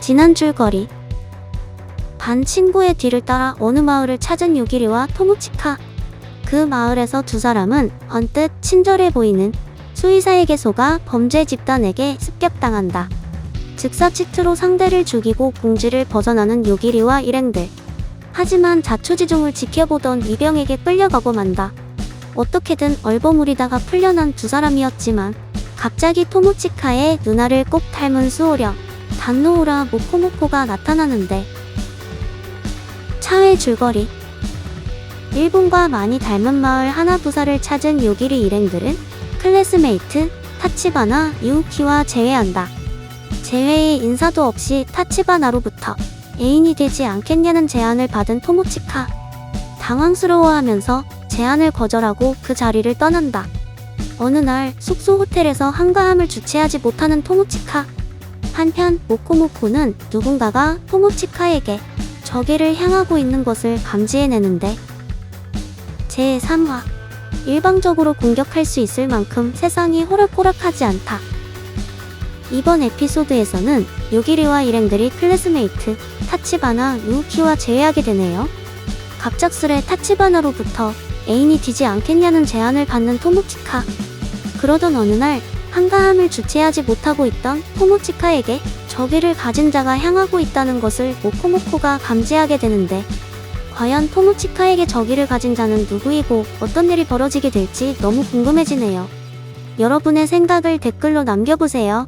지난 줄거리 반 친구의 뒤를 따라 어느 마을을 찾은 요기리와 토모치카 그 마을에서 두 사람은 언뜻 친절해 보이는 수의사에게 속아 범죄 집단에게 습격당한다. 즉사치트로 상대를 죽이고 궁지를 벗어나는 요기리와 일행들. 하지만 자초지종을 지켜보던 이병에게 끌려가고 만다. 어떻게든 얼버무리다가 풀려난 두 사람이었지만 갑자기 토모치카의 누나를 꼭 닮은 수호령 단노우라 모코모코가 나타나는데 차회 줄거리 일본과 많이 닮은 마을 하나부사를 찾은 요기리 일행들은 클래스메이트 타치바나 유우키와 재회한다. 재회의 인사도 없이 타치바나로부터 애인이 되지 않겠냐는 제안을 받은 토모치카. 당황스러워하면서 제안을 거절하고 그 자리를 떠난다. 어느 날 숙소 호텔에서 한가함을 주체하지 못하는 토모치카. 한편 모코모코는 누군가가 토모치카에게 저기를 향하고 있는 것을 감지해내는데 제3화 일방적으로 공격할 수 있을 만큼 세상이 호락호락하지 않다. 이번 에피소드에서는 요기리와 일행들이 클래스메이트 타치바나 유우키와 재회하게 되네요. 갑작스레 타치바나로부터 애인이 되지 않겠냐는 제안을 받는 토모치카. 그러던 어느 날 한가함을 주체하지 못하고 있던 토모치카에게 저기를 가진 자가 향하고 있다는 것을 모코모코가 감지하게 되는데 과연 토모치카에게 저기를 가진 자는 누구이고 어떤 일이 벌어지게 될지 너무 궁금해지네요. 여러분의 생각을 댓글로 남겨보세요.